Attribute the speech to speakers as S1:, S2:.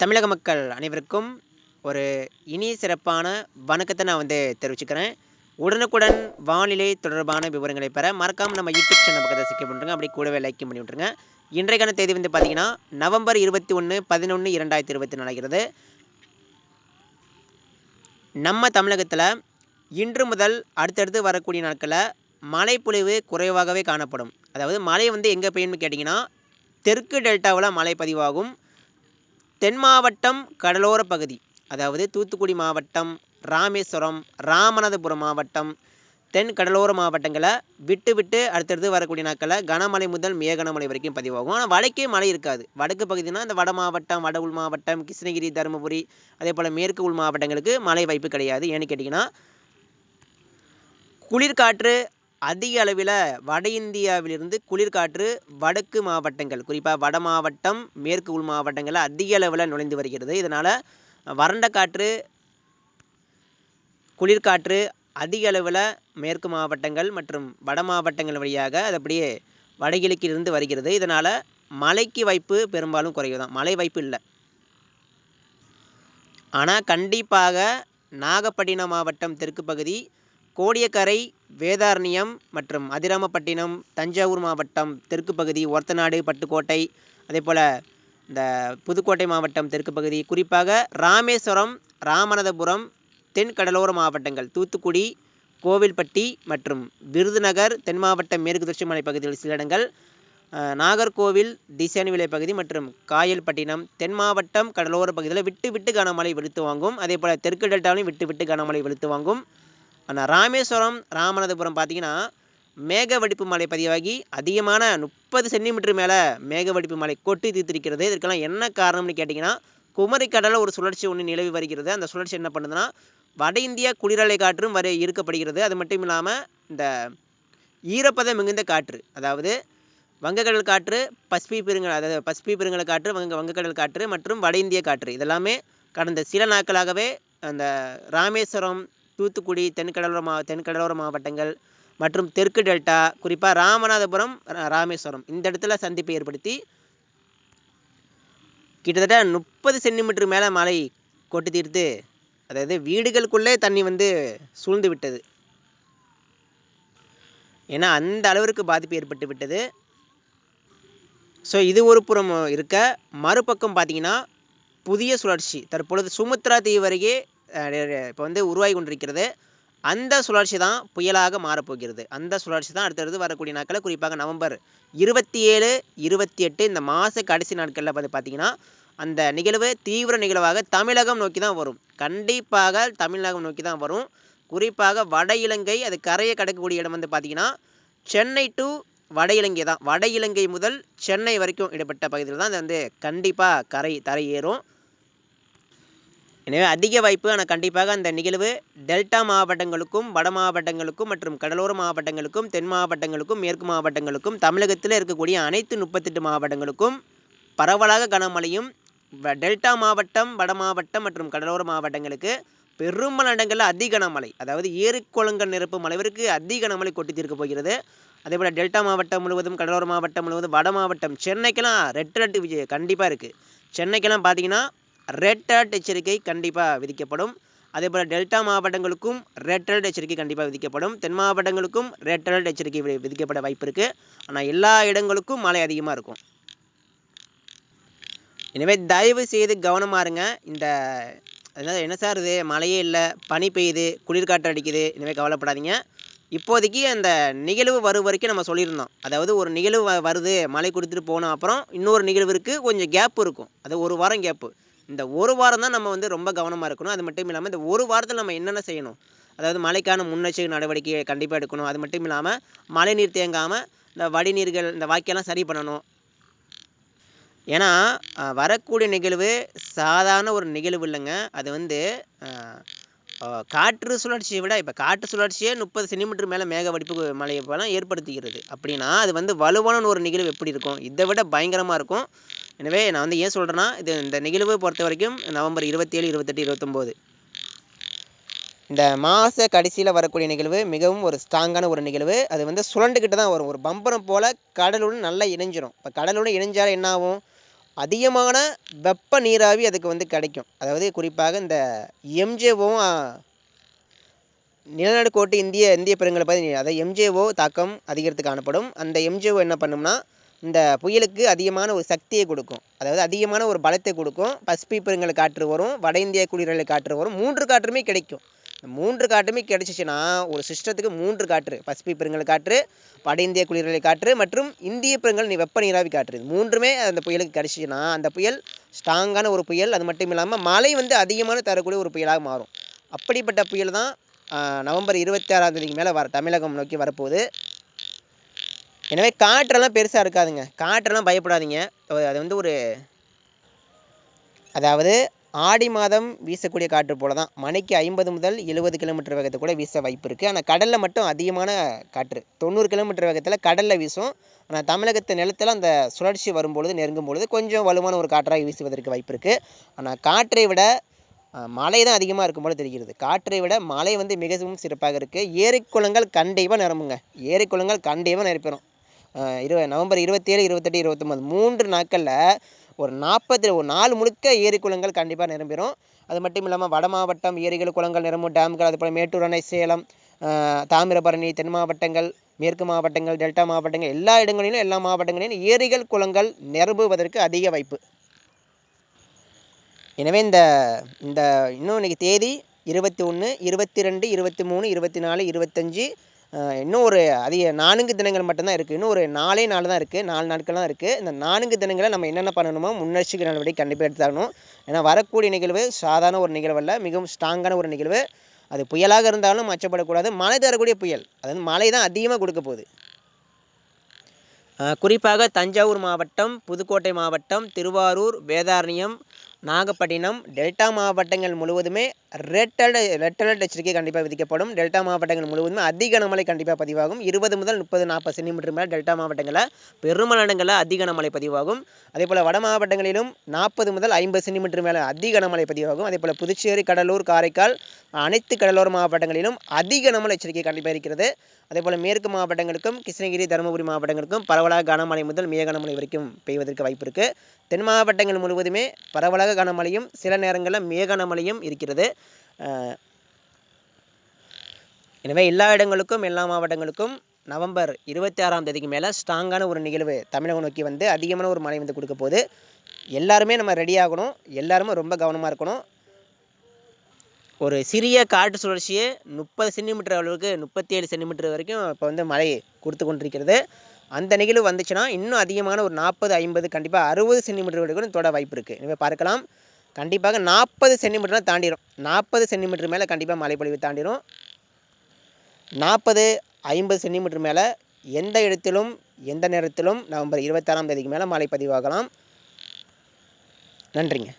S1: தமிழக மக்கள் அனைவருக்கும் ஒரு இனிய சிறப்பான வணக்கத்தை நான் வந்து தெரிவிச்சுக்கிறேன். உடனுக்குடன் வானிலை தொடர்பான விவரங்களை பெற மறக்காமல் நம்ம யூடியூப் சேனல் பக்கத்தை சிக்க பண்ணுறங்க அப்படி கூடவே லைக் பண்ணி விட்ருங்க இன்றைக்கான தேதி வந்து பார்த்தீங்கன்னா நவம்பர் இருபத்தி ஒன்று பதினொன்று இரண்டாயிரத்தி இருபத்தி நாலுகிறது நம்ம தமிழகத்தில் இன்று முதல் அடுத்தடுத்து வரக்கூடிய நாட்களில் மழைப்பொழிவு குறைவாகவே காணப்படும். அதாவது மழை வந்து எங்கே பெய்யும்னு கேட்டிங்கன்னா தெற்கு டெல்டாவில் மழை பதிவாகும். தென் மாவட்டம் கடலோர பகுதி அதாவது தூத்துக்குடி மாவட்டம் ராமேஸ்வரம் ராமநாதபுரம் மாவட்டம் தென் கடலோர மாவட்டங்களை விட்டு விட்டு அடுத்தடுத்து வரக்கூடிய நாட்களில் கனமழை முதல் மிக கனமழை வரைக்கும் பதிவாகும். ஆனால் வடக்கே மழை இருக்காது. வடக்கு பகுதினா இந்த வட மாவட்டம் வட உள் மாவட்டம் கிருஷ்ணகிரி தருமபுரி அதே போல் மேற்கு உள் மாவட்டங்களுக்கு மழை வாய்ப்பு கிடையாது. ஏன்னு கேட்டிங்கன்னா குளிர்காற்று அதிக அளவில் வட இந்தியாவிலிருந்து குளிர்காற்று வடக்கு மாவட்டங்கள் குறிப்பாக வட மாவட்டம் மேற்கு உள் மாவட்டங்களில் அதிக அளவில் நுழைந்து வருகிறது. இதனால் வறண்ட காற்று குளிர்காற்று அதிக அளவில் மேற்கு மாவட்டங்கள் மற்றும் வட மாவட்டங்கள் வழியாக அது அப்படியே வடகிழக்கிலிருந்து வருகிறது. இதனால் மழைக்கு வாய்ப்பு பெரும்பாலும் குறைவு தான் மழை வாய்ப்பு இல்லை. ஆனால் கண்டிப்பாக நாகப்பட்டினம் மாவட்டம் தெற்கு பகுதி கோடியக்கரை வேதாரண்யம் மற்றும் அதிராமப்பட்டினம் தஞ்சாவூர் மாவட்டம் தெற்கு பகுதி ஒரத்தநாடு பட்டுக்கோட்டை அதே போல் இந்த புதுக்கோட்டை மாவட்டம் தெற்கு பகுதி. குறிப்பாக ராமேஸ்வரம் ராமநாதபுரம் தென் கடலோர மாவட்டங்கள் தூத்துக்குடி கோவில்பட்டி மற்றும் விருதுநகர் தென் மாவட்ட மேற்கு தொடர்ச்சி மலை பகுதியில் சில இடங்கள் நாகர்கோவில் திசையன்விலை பகுதி மற்றும் காயல்பட்டினம் தென் மாவட்டம் கடலோர பகுதியில் விட்டு விட்டு கனமழை வெளுத்து வாங்கும். அதே போல் தெற்கு டெல்டாவிலும் விட்டு விட்டு கனமழை வெளுத்து வாங்கும். ஆனால் ராமேஸ்வரம் ராமநாதபுரம் பார்த்தீங்கன்னா மேக வெடிப்பு பதிவாகி அதிகமான முப்பது சென்டிமீட்டர் மேலே மேக வெடிப்பு கொட்டி தீர்த்திருக்கிறது. இதற்கெல்லாம் என்ன காரணம்னு கேட்டிங்கன்னா குமரிக்கடலில் ஒரு சுழற்சி ஒன்று நிலவி வருகிறது. அந்த சுழற்சி என்ன பண்ணுதுன்னா வட இந்தியா குளிரலை காற்றும் வரை ஈர்க்கப்படுகிறது. அது மட்டும் இல்லாமல் இந்த ஈரப்பதம் மிகுந்த காற்று அதாவது வங்கக்கடல் காற்று பசிபி பெருங்கல் அதாவது பசிபி பெருங்கல் காற்று வங்க வங்கக்கடல் காற்று மற்றும் வட இந்திய காற்று. இதெல்லாமே கடந்த சில நாட்களாகவே அந்த ராமேஸ்வரம் தூத்துக்குடி தென்கடலோர மாவ தென்கடலோர மாவட்டங்கள் மற்றும் தெற்கு டெல்டா குறிப்பாக ராமநாதபுரம் ராமேஸ்வரம். இந்த இடத்துல சந்திப்பை ஏற்படுத்தி கிட்டத்தட்ட முப்பது சென்டிமீட்டர் மேலே மழை கொட்டி தீர்த்து அதாவது வீடுகளுக்குள்ளே தண்ணி வந்து சூழ்ந்து விட்டது. ஏன்னா அந்த அளவிற்கு பாதிப்பு ஏற்பட்டு விட்டது. ஸோ இது ஒரு புறம் இருக்க மறுபக்கம் பார்த்தீங்கன்னா புதிய சுழற்சி. தற்பொழுது சுமுத்ரா தீவு அருகே இப்போ வந்து உருவாகி கொண்டிருக்கிறது. அந்த சுழற்சி தான் புயலாக மாறப்போகிறது. அந்த சுழற்சி தான் அடுத்தடுத்து வரக்கூடிய நாட்களில் குறிப்பாக நவம்பர் இருபத்தி ஏழு இருபத்தி எட்டு இந்த மாத கடைசி நாட்களில் வந்து பார்த்தீங்கன்னா அந்த நிகழ்வு தீவிர நிகழ்வாக தமிழகம் நோக்கி தான் வரும். கண்டிப்பாக தமிழகம் நோக்கி தான் வரும். குறிப்பாக வட இலங்கை அது கரையை கடக்கக்கூடிய இடம் வந்து பார்த்திங்கன்னா சென்னை டு வட இலங்கை தான். வட இலங்கை முதல் சென்னை வரைக்கும் இடப்பட்ட பகுதியில் தான் அது வந்து கண்டிப்பாக கரை தரை ஏறும் எனவே அதிக வாய்ப்பு ஆனால் கண்டிப்பாக அந்த நிகழ்வு டெல்டா மாவட்டங்களுக்கும் வட மாவட்டங்களுக்கும் மற்றும் கடலோர மாவட்டங்களுக்கும் தென் மாவட்டங்களுக்கும் மேற்கு மாவட்டங்களுக்கும் தமிழகத்தில் இருக்கக்கூடிய அனைத்து முப்பத்தெட்டு மாவட்டங்களுக்கும் பரவலாக கனமழையும் டெல்டா மாவட்டம் வட மாவட்டம் மற்றும் கடலோர மாவட்டங்களுக்கு பெரும்பாலான இடங்களில் அதிக கனமழை. அதாவது ஏரிக்குளங்கள் நிரப்பும் அளவிற்கு அதிக கனமழை கொட்டி தீர்க்க போகிறது. அதே போல் டெல்டா மாவட்டம் முழுவதும் கடலோர மாவட்டம் முழுவதும் வட மாவட்டம் சென்னைக்கெல்லாம் ரெட் அலர்ட் கண்டிப்பாக இருக்குது சென்னைக்கெல்லாம் பார்த்தீங்கன்னா ரெட் அலர்ட் எச்சரிக்கை கண்டிப்பாக விதிக்கப்படும். அதே போல் டெல்டா மாவட்டங்களுக்கும் ரெட் அலர்ட் எச்சரிக்கை கண்டிப்பாக விதிக்கப்படும். தென் மாவட்டங்களுக்கும் ரெட் அலர்ட் எச்சரிக்கை விதிக்கப்பட வாய்ப்பு இருக்குது ஆனால் எல்லா இடங்களுக்கும் மழை அதிகமாக இருக்கும். எனவே தயவு செய்து கவனமாக இருங்க. இந்த அதனால் என்ன சார் இது? மழையே இல்லை பனி பெய்யுது குளிர்காற்று அடிக்குது. இனிமேல் கவலைப்படாதீங்க. இப்போதைக்கு அந்த நிகழ்வு வரும் வரைக்கும் நம்ம சொல்லியிருந்தோம். அதாவது ஒரு நிகழ்வு வருது மழை கொடுத்துட்டு போனோம் அப்புறம் இன்னொரு நிகழ்விற்கு கொஞ்சம் கேப் இருக்கும். அது ஒரு வாரம் கேப்பு இந்த ஒரு வாரம் தான் நம்ம வந்து ரொம்ப கவனமாக இருக்கணும். அது மட்டும் இல்லாமல் இந்த ஒரு வாரத்தில் நம்ம என்னென்ன செய்யணும்? அதாவது மழைக்கான முன்னெச்சரிக்கை நடவடிக்கையை கண்டிப்பாக எடுக்கணும். அது மட்டும் இல்லாமல் மழை நீர் தேங்காமல் இந்த வடிநீர்கள் இந்த வாக்கியெல்லாம் சரி பண்ணணும். ஏன்னா வரக்கூடிய நிகழ்வு சாதாரண ஒரு நிகழ்வு இல்லைங்க. அது வந்து காற்று சுழற்சியை விட இப்போ காற்று சுழற்சியே முப்பது சென்டிமீட்டர் மேலே மேக வடிப்பு மழை ஏற்படுத்துகிறது அப்படின்னா அது வந்து வலுவான ஒரு நிகழ்வு எப்படி இருக்கும்? இதை விட பயங்கரமாக இருக்கும். எனவே நான் வந்து ஏன் சொல்கிறேன்னா இது இந்த நிகழ்வு பொறுத்த வரைக்கும் நவம்பர் இருபத்தேழு இருபத்தெட்டு இருபத்தொம்போது. இந்த மாத கடைசியில் வரக்கூடிய நிகழ்வு மிகவும் ஒரு ஸ்ட்ராங்கான ஒரு நிகழ்வு. அது வந்து சுழண்டுக்கிட்டு தான் வரும். ஒரு பம்பரம் போல் கடலுடன் நல்லா இணைஞ்சிரும். இப்போ கடலுடன் இணைஞ்சால் என்ன ஆகும் அதிகமான வெப்ப நீராவி அதுக்கு வந்து கிடைக்கும். அதாவது குறிப்பாக இந்த எம்ஜேவும் நிலநடுக்கோட்டு இந்திய இந்திய பெருங்கலை பார்த்து அதாவது எம்ஜேஓ தாக்கம் அதிகரித்து காணப்படும். அந்த எம்ஜேஓ என்ன பண்ணும்னா இந்த புயலுக்கு அதிகமான ஒரு சக்தியை கொடுக்கும். அதாவது அதிகமான ஒரு பலத்தை கொடுக்கும். பசிபிக் காற்று வரும் வட இந்திய குளிரலை காற்று வரும் மூன்று காற்றுமே கிடைக்கும். மூன்று காற்றுமே கிடைச்சிச்சுன்னா ஒரு சிஸ்டத்துக்கு மூன்று காற்று பசிபிக் பெருங்கடல் காற்று வட இந்திய குளிரலை காற்று மற்றும் இந்திய பெருங்கல் நீ வெப்ப நீராவி காற்று. இது மூன்றுமே அந்த புயலுக்கு கிடைச்சிச்சுன்னா அந்த புயல் ஸ்ட்ராங்கான ஒரு புயல். அது மட்டும் இல்லாமல் மழை வந்து அதிகமான தரக்கூடிய ஒரு புயலாக மாறும். அப்படிப்பட்ட புயல் தான் நவம்பர் இருபத்தி ஆறாம் தேதிக்கு மேலே வர தமிழகம் நோக்கி வரப்போகுது. எனவே காற்றெல்லாம் பெருசாக இருக்காதுங்க. காற்றெல்லாம் பயப்படாதீங்க. அது வந்து ஒரு அதாவது ஆடி மாதம் வீசக்கூடிய காற்று போல தான் மணிக்கு ஐம்பது முதல் எழுபது கிலோமீட்டர் வேகத்தை கூட வீச வாய்ப்பு இருக்குது ஆனால் கடலில் மட்டும் அதிகமான காற்று. தொண்ணூறு கிலோமீட்டர் வேகத்தில் கடலில் வீசும். ஆனால் தமிழகத்து நிலத்தில் அந்த சுழற்சி வரும்பொழுது நெருங்கும் பொழுது கொஞ்சம் வலுவான ஒரு காற்றாக வீசுவதற்கு வாய்ப்பு இருக்குது ஆனால் காற்றை விட மழை தான் அதிகமாக இருக்கும் போல தெரிகிறது. காற்றை விட மழை வந்து மிகவும் சிறப்பாக இருக்குது ஏரிக்குளங்கள் கண்டிப்பாக நிரம்புங்க. ஏரிக்குளங்கள் கண்டிப்பாக நிரப்பிடும் இரு நவம்பர் இருபத்தேழு இருபத்தெட்டு இருபத்தொம்பது. மூன்று நாட்களில் ஒரு நாற்பத்தி ஒரு நாள் முழுக்க ஏரி குளங்கள் கண்டிப்பாக நிரம்பிடும் அது மட்டும் இல்லாமல் வட மாவட்டம் ஏரிகள் குளங்கள் நிரம்பும் டேம்கள் அதுபோல் மேட்டூர் அணை சேலம் தாமிரபரணி தென் மாவட்டங்கள் மேற்கு மாவட்டங்கள் டெல்டா மாவட்டங்கள் எல்லா இடங்களிலும் எல்லா மாவட்டங்களிலும் ஏரிகள் குளங்கள் நிரம்புவதற்கு அதிக வாய்ப்பு. எனவே இந்த இந்த இன்னும் இன்றைக்கி தேதி இருபத்தி ஒன்று இருபத்தி ரெண்டு இருபத்தி மூணு இருபத்தி நாலு இருபத்தஞ்சி இன்னும் ஒரு அதிக நான்கு தினங்கள் மட்டும்தான் இருக்குது இன்னும் ஒரு நாலே நாள் தான் இருக்குது நாலு நாட்கள் தான் இருக்குது இந்த நான்கு தினங்களை நம்ம என்னென்ன பண்ணணுமோ முன்னெச்சரிக்கை நடவடிக்கை கண்டிப்பாக எடுத்தாகணும் ஏன்னா வரக்கூடிய நிகழ்வு சாதாரண ஒரு நிகழ்வு அல்ல. மிகவும் ஸ்ட்ராங்கான ஒரு நிகழ்வு. அது புயலாக இருந்தாலும் மச்சப்படக்கூடாது மழை தரக்கூடிய புயல். அதாவது மழை தான் அதிகமாக கொடுக்க போகுது. குறிப்பாக தஞ்சாவூர் மாவட்டம் புதுக்கோட்டை மாவட்டம் திருவாரூர் வேதாரண்யம் நாகப்பட்டினம் டெல்டா மாவட்டங்கள் முழுவதுமே ரெட் அலர்ட் ரெட் அலர்ட் எச்சரிக்கை கண்டிப்பாக விதிக்கப்படும். டெல்டா மாவட்டங்கள் முழுவதுமே அதிக கனமழை கண்டிப்பாக பதிவாகும். இருபது முதல் முப்பது நாற்பது சென்டிமீட்டர் மேலே டெல்டா மாவட்டங்களில் பெரும்பாலான அதிக கனமழை பதிவாகும். அதே போல் வட மாவட்டங்களிலும் நாற்பது முதல் ஐம்பது சென்டிமீட்டர் மேலே அதிக கனமழை பதிவாகும். அதே போல் புதுச்சேரி கடலூர் காரைக்கால் அனைத்து கடலோர மாவட்டங்களிலும் அதிக கனமழை எச்சரிக்கை கண்டிப்பாக இருக்கிறது. அதே போல் மேற்கு மாவட்டங்களுக்கும் கிருஷ்ணகிரி தருமபுரி மாவட்டங்களுக்கும் பரவலாக கனமழை முதல் மிக கனமழை வரைக்கும் பெய்வதற்கு வாய்ப்பு இருக்குது தென் மாவட்டங்கள் முழுவதுமே பரவலாக கனமழையும் சில நேரங்களில் மிக கனமழையும் இருக்கிறது எனவே எல்லா இடங்களுக்கும் எல்லா மாவட்டங்களுக்கும் நவம்பர் இருபத்தி ஆறாம் தேதிக்கு மேலே ஸ்ட்ராங்கான ஒரு நிகழ்வு தமிழகம் நோக்கி வந்து அதிகமான ஒரு மழை வந்து கொடுக்க போகுது. எல்லாருமே நம்ம ரெடி ஆகணும். எல்லாருமே ரொம்ப கவனமாக இருக்கணும். ஒரு சிறிய காற்று சுழற்சியே முப்பது சென்டிமீட்டர் அளவுக்கு முப்பத்தி ஏழு சென்டிமீட்டர் வரைக்கும் இப்போ வந்து மழை கொடுத்து கொண்டிருக்கிறது. அந்த நிகழ்வு வந்துச்சுன்னா இன்னும் அதிகமான ஒரு நாற்பது ஐம்பது கண்டிப்பாக அறுபது சென்டிமீட்டர் வரைக்கும் தொட வாய்ப்பு இருக்குது இனிமேல் பார்க்கலாம். கண்டிப்பாக நாற்பது சென்டிமீட்டர்லாம் தாண்டிடும் நாற்பது சென்டிமீட்டர் மேலே கண்டிப்பாக மழைப்பொழிவு தாண்டிடும் நாற்பது ஐம்பது சென்டிமீட்டர் மேலே எந்த இடத்திலும் எந்த நேரத்திலும் நவம்பர் இருபத்தாறாம் தேதிக்கு மேலே மழை பதிவாகலாம் நன்றிங்க.